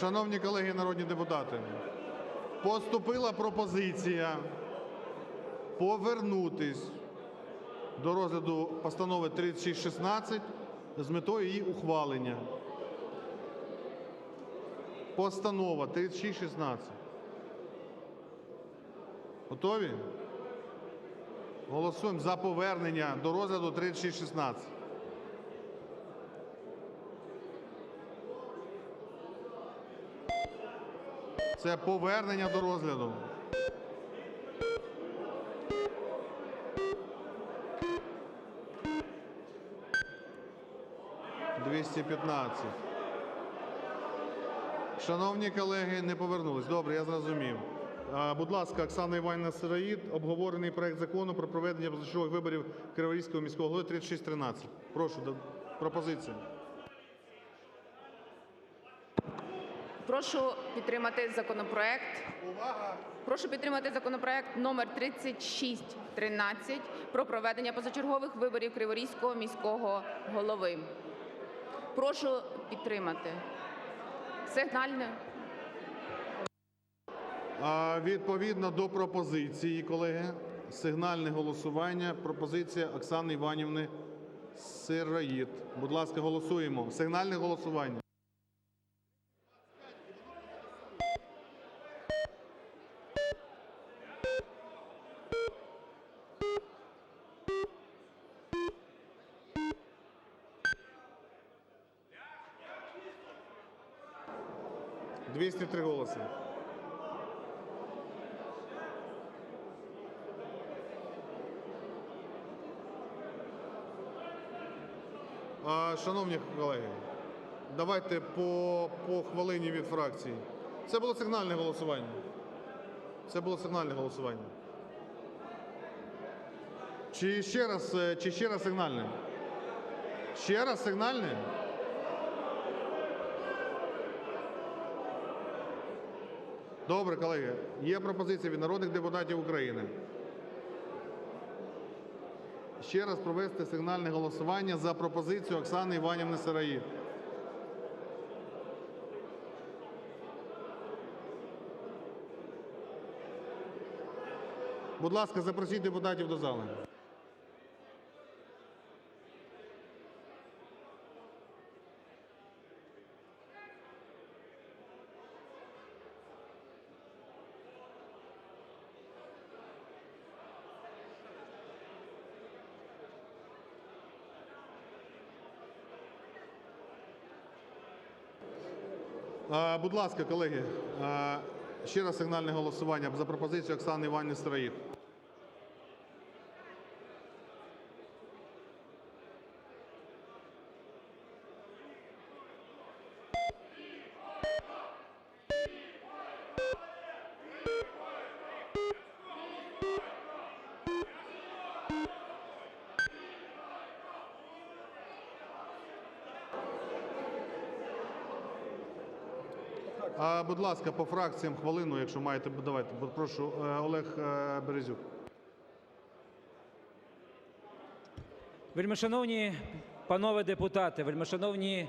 Шановні колеги народні депутати, поступила пропозиція повернутись до розгляду постанови 3616 з метою її ухвалення. Постанова 3616. Готові? Голосуємо за повернення до розгляду 3616. Це повернення до розгляду. Двісті п'ятнадцять. Шановні колеги, не повернулись. Добре, я зрозумів. Будь ласка, Оксана Іванівна Сироїд, обговорений проект закону про проведення позачергових виборів Криворізького міського голови 3613. Прошу, до- Прошу підтримати законопроект. Прошу підтримати законопроект номер 3613 про проведення позачергових виборів Криворізького міського голови. Прошу підтримати. Сигнальне. А, Відповідно до пропозиції, колеги, сигнальне голосування. Пропозиція Оксани Іванівни Сироїд. Будь ласка, голосуємо. Сигнальне голосування. Голоси. Шановні колеги, давайте по, по хвилині від фракції. Це було сигнальне голосування. Це було сигнальне голосування. Чи ще раз, е, чи ще раз сигнальне? Ще раз сигнальне? Добре, колеги. Є пропозиція від народних депутатів України. Ще раз провести сигнальне голосування за пропозицію Оксани Іванівни Сараї. Будь ласка, запросіть депутатів до зали. Будь ласка, колеги, ще раз сигнальне голосування за пропозицію Оксани Іванівни Сараїд. А, Будь ласка, по фракціям хвилину, якщо маєте, давайте. Прошу, е, Олег е, Березюк. Вельмишановні панове депутати, вельмишановні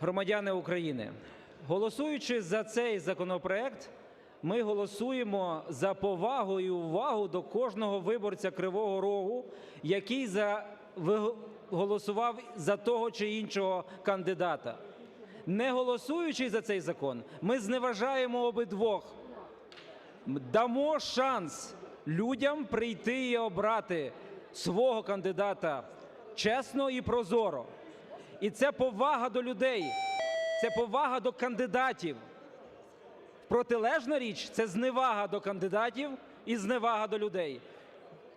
громадяни України, голосуючи за цей законопроект, ми голосуємо за повагу і увагу до кожного виборця Кривого Рогу, який за, голосував за того чи іншого кандидата. Не голосуючи за цей закон, ми зневажаємо обидвох. Дамо шанс людям прийти і обрати свого кандидата чесно і прозоро. І це повага до людей, це повага до кандидатів. Протилежна річ це зневага до кандидатів і зневага до людей.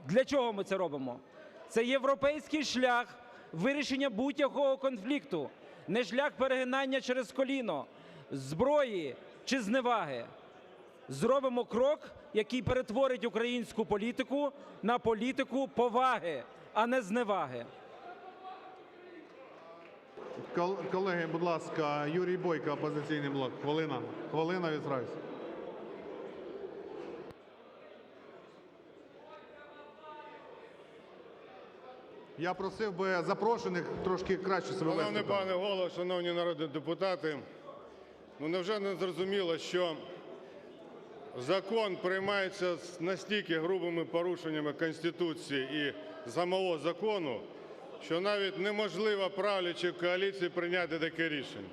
Для чого ми це робимо? Це європейський шлях вирішення будь-якого конфлікту, не шлях перегинання через коліно, зброї чи зневаги. Зробимо крок, який перетворить українську політику на політику поваги, а не зневаги. Колеги, будь ласка, Юрій Бойко, опозиційний блок. Хвилина. Хвилина від Я просив би запрошених трошки краще себе вести. Шановний пане голово, шановні народні депутати, ну невже не зрозуміло, що закон приймається з настільки грубими порушеннями Конституції і самого закону, що навіть неможливо правлячій коаліції прийняти таке рішення.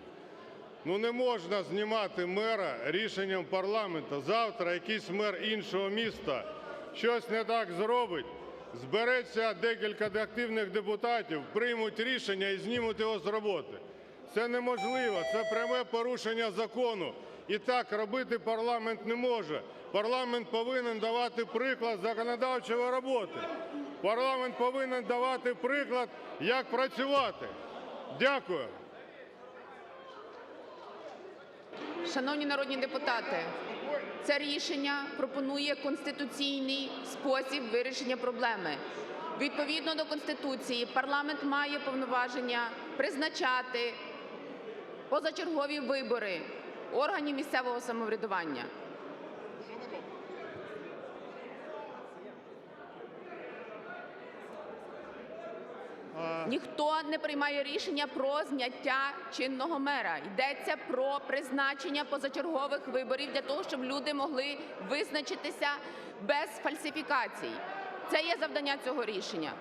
Ну не можна знімати мера рішенням парламенту. Завтра якийсь мер іншого міста щось не так зробить. Збереться декілька активних депутатів, приймуть рішення і знімуть його з роботи. Це неможливо, це пряме порушення закону. І так робити парламент не може. Парламент повинен давати приклад законодавчої роботи. Парламент повинен давати приклад, як працювати. Дякую. Шановні народні депутати, це рішення пропонує конституційний спосіб вирішення проблеми. Відповідно до Конституції, парламент має повноваження призначати позачергові вибори органів місцевого самоврядування. Ніхто не приймає рішення про зняття чинного мера. Йдеться про призначення позачергових виборів для того, щоб люди могли визначитися без фальсифікацій. Це є завдання цього рішення.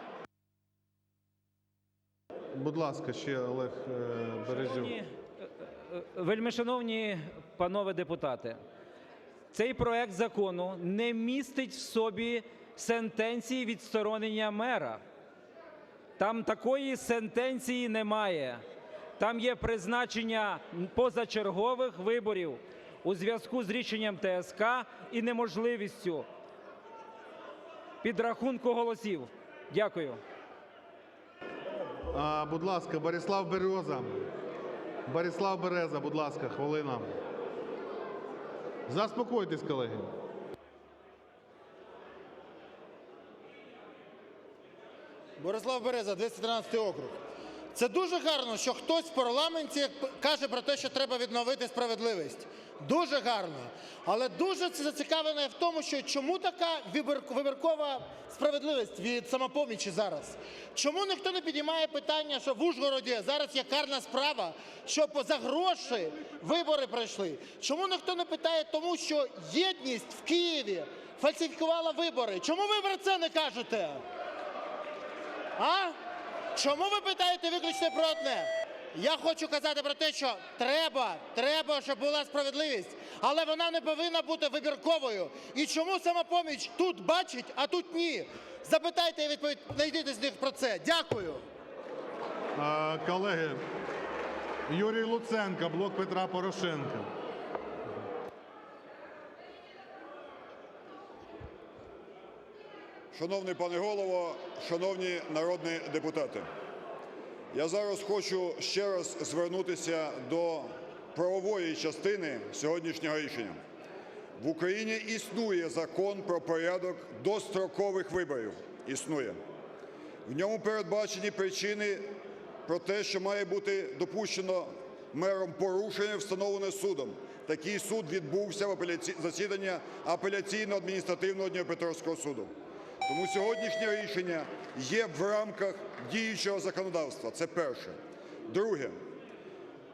Будь ласка, ще Олег е, Березюк. Шановні, е, е, Вельмишановні панове депутати, цей проект закону не містить в собі сентенції відсторонення мера. Там такої сентенції немає. Там є призначення позачергових виборів у зв'язку з рішенням ТСК і неможливістю підрахунку голосів. Дякую. А, будь ласка, Борислав Береза. Борислав Береза, будь ласка, хвилина. Заспокойтесь, колеги. Борислав Береза, 213 округ. Це дуже гарно, що хтось в парламенті каже про те, що треба відновити справедливість. Дуже гарно. Але дуже це зацікавлене в тому, що чому така вибір- вибіркова справедливість від самопомічі зараз? Чому ніхто не підіймає питання, що в Ужгороді зараз є карна справа, що за гроші вибори пройшли? Чому ніхто не питає тому, що єдність в Києві фальсифікувала вибори? Чому ви про це не кажете? А? Чому ви питаєте виключно про одне? Я хочу казати про те, що треба, треба, щоб була справедливість, але вона не повинна бути вибірковою. І чому самопоміч тут бачить, а тут ні? Запитайте і відповідь, знайдіть з них про це. Дякую. Колеги, Юрій Луценко, блок Петра Порошенка. Шановний пане голово, шановні народні депутати, я зараз хочу ще раз звернутися до правової частини сьогоднішнього рішення. В Україні існує закон про порядок дострокових виборів. Існує. В ньому передбачені причини про те, що має бути допущено мером порушення, встановлене судом. Такий суд відбувся в засідання апеляційно адміністративного Дніпропетровського суду. Тому сьогоднішнє рішення є в рамках діючого законодавства. Це перше. Друге,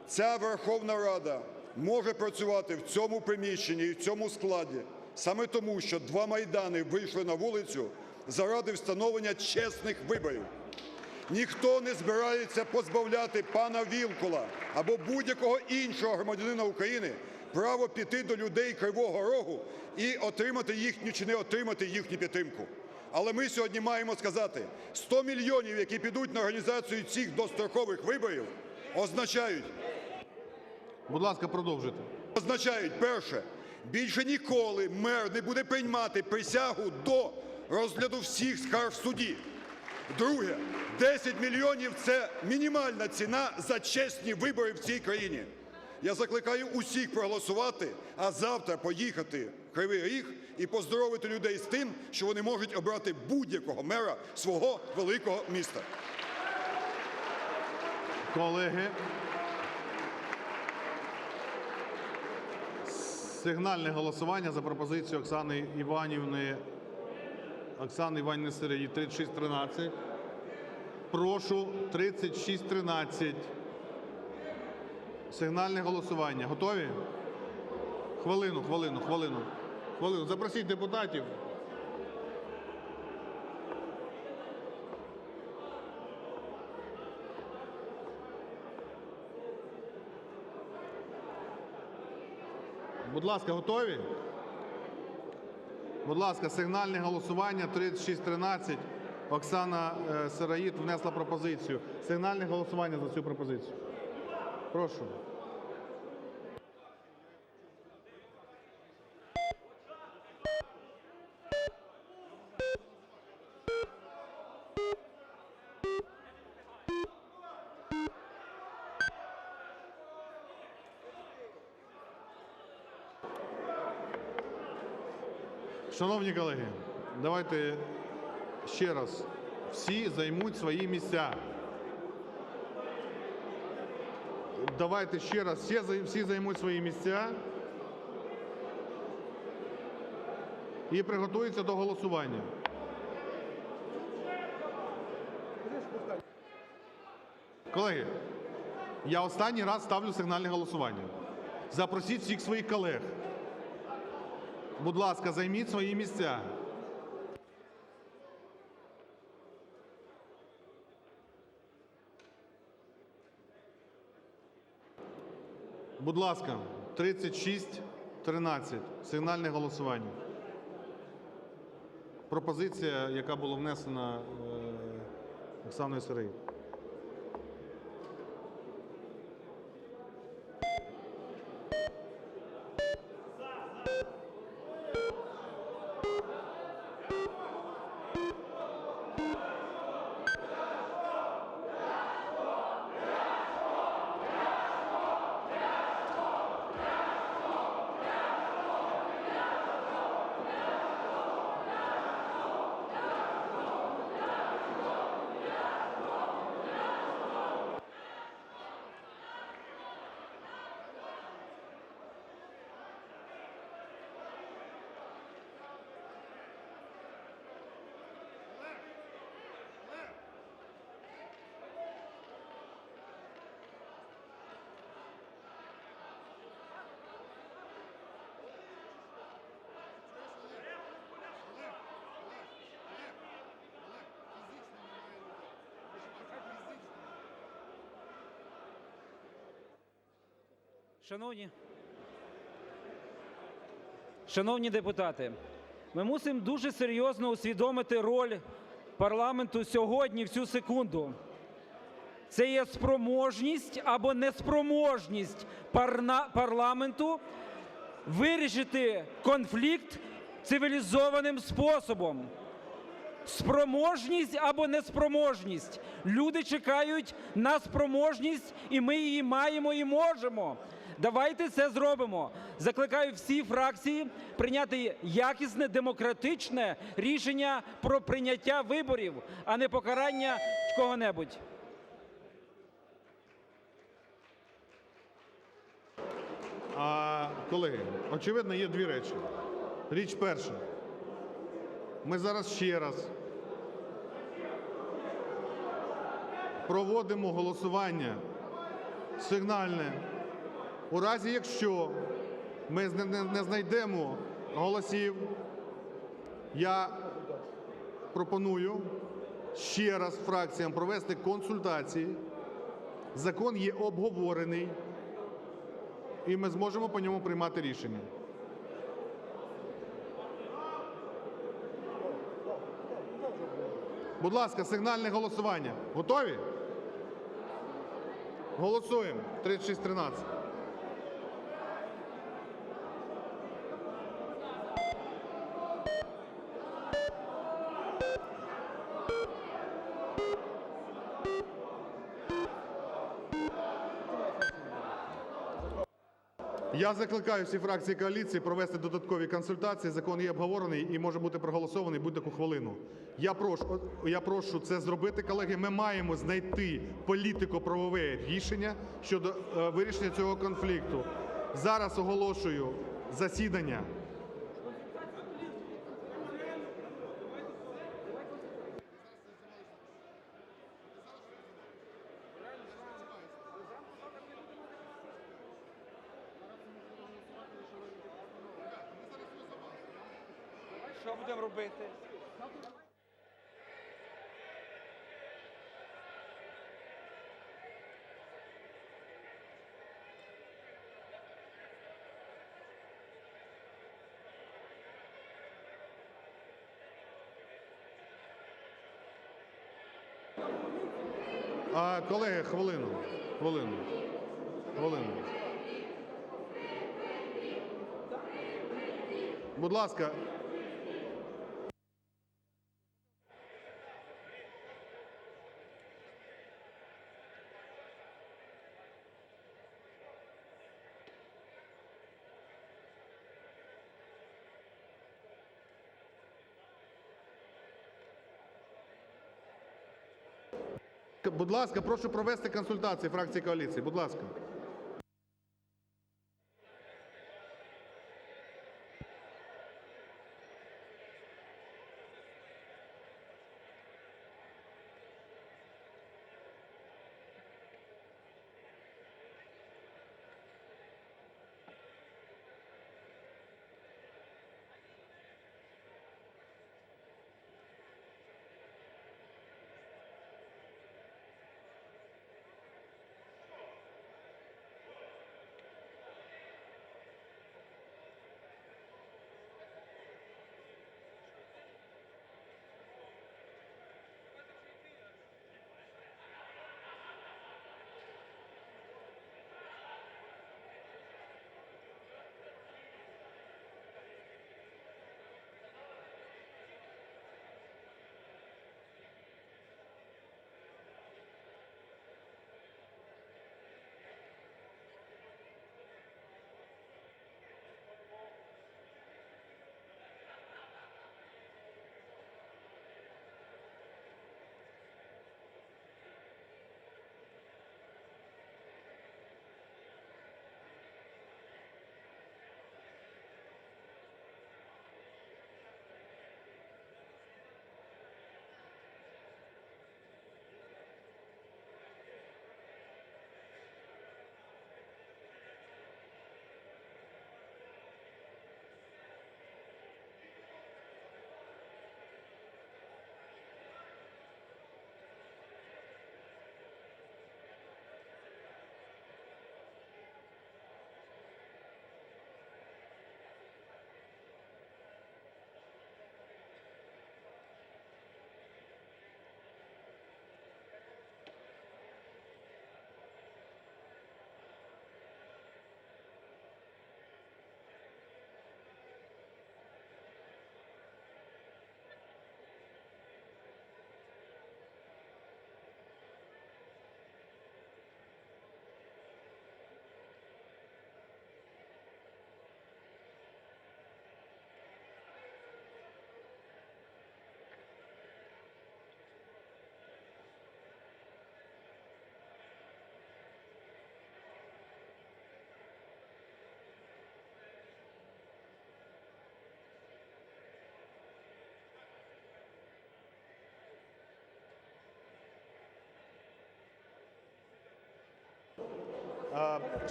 ця Верховна Рада може працювати в цьому приміщенні і в цьому складі саме тому, що два майдани вийшли на вулицю заради встановлення чесних виборів. Ніхто не збирається позбавляти пана Вілкула або будь-якого іншого громадянина України право піти до людей Кривого Рогу і отримати їхню чи не отримати їхню підтримку. Але ми сьогодні маємо сказати, 100 мільйонів, які підуть на організацію цих дострокових виборів, означають, Будь ласка, продовжуйте. означають, перше, більше ніколи мер не буде приймати присягу до розгляду всіх скарг в суді. Друге, 10 мільйонів це мінімальна ціна за чесні вибори в цій країні. Я закликаю усіх проголосувати, а завтра поїхати в Кривий Ріг і поздоровити людей з тим, що вони можуть обрати будь-якого мера свого великого міста. Колеги. Сигнальне голосування за пропозицію Оксани Іванівни Оксани Іванівни Сироїд 3613. Прошу 3613. Сигнальне голосування. Готові? Хвилину, хвилину, хвилину. Хвилину. Запросіть депутатів. Будь ласка, готові? Будь ласка, сигнальне голосування 3613. Оксана е, Сироїд внесла пропозицію. Сигнальне голосування за цю пропозицію. Прошу. Шановні колеги, давайте ще раз. Всі займуть свої місця. Давайте ще раз. Всі, всі займуть свої місця. І приготуються до голосування. Колеги, я останній раз ставлю сигнальне голосування. Запросіть всіх своїх колег. Будь ласка, займіть свої місця. Будь ласка, 36-13. Сигнальне голосування. Пропозиція, яка була внесена е, Оксаною Сирий. Шановні, шановні депутати, ми мусимо дуже серйозно усвідомити роль парламенту сьогодні, в цю секунду. Це є спроможність або неспроможність парна- парламенту вирішити конфлікт цивілізованим способом. Спроможність або неспроможність. Люди чекають на спроможність, і ми її маємо і можемо. Давайте це зробимо. Закликаю всі фракції прийняти якісне демократичне рішення про прийняття виборів, а не покарання кого-небудь. А, колеги, очевидно, є дві речі. Річ перша. Ми зараз ще раз проводимо голосування сигнальне. У разі, якщо ми не, знайдемо голосів, я пропоную ще раз фракціям провести консультації. Закон є обговорений і ми зможемо по ньому приймати рішення. Будь ласка, сигнальне голосування. Готові? Голосуємо. 36-13. Я закликаю всі фракції коаліції провести додаткові консультації. Закон є обговорений і може бути проголосований будь-яку хвилину. Я прошу, я прошу це зробити, колеги. Ми маємо знайти політико-правове рішення щодо е, вирішення цього конфлікту. Зараз оголошую засідання. А, колеги, хвилину. Хвилину. Хвилину. Будь ласка. Будь ласка, прошу провести консультації фракції коаліції. Будь ласка.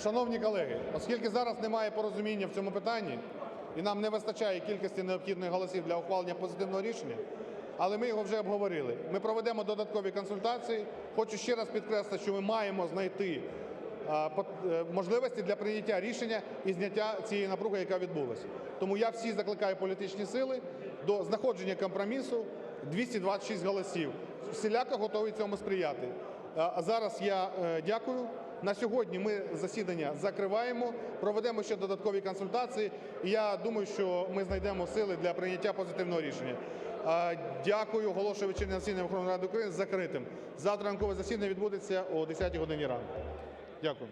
Шановні колеги, оскільки зараз немає порозуміння в цьому питанні і нам не вистачає кількості необхідних голосів для ухвалення позитивного рішення, але ми його вже обговорили. Ми проведемо додаткові консультації. Хочу ще раз підкреслити, що ми маємо знайти е, можливості для прийняття рішення і зняття цієї напруги, яка відбулася. Тому я всі закликаю політичні сили до знаходження компромісу 226 голосів. Всіляко готовий цьому сприяти. А зараз я е, дякую. На сьогодні ми засідання закриваємо, проведемо ще додаткові консультації. Я думаю, що ми знайдемо сили для прийняття позитивного рішення. Дякую, оголошую вечірнє засідання Верховної Ради України закритим. Завтра ранкове засідання відбудеться о 10 годині ранку. Дякую.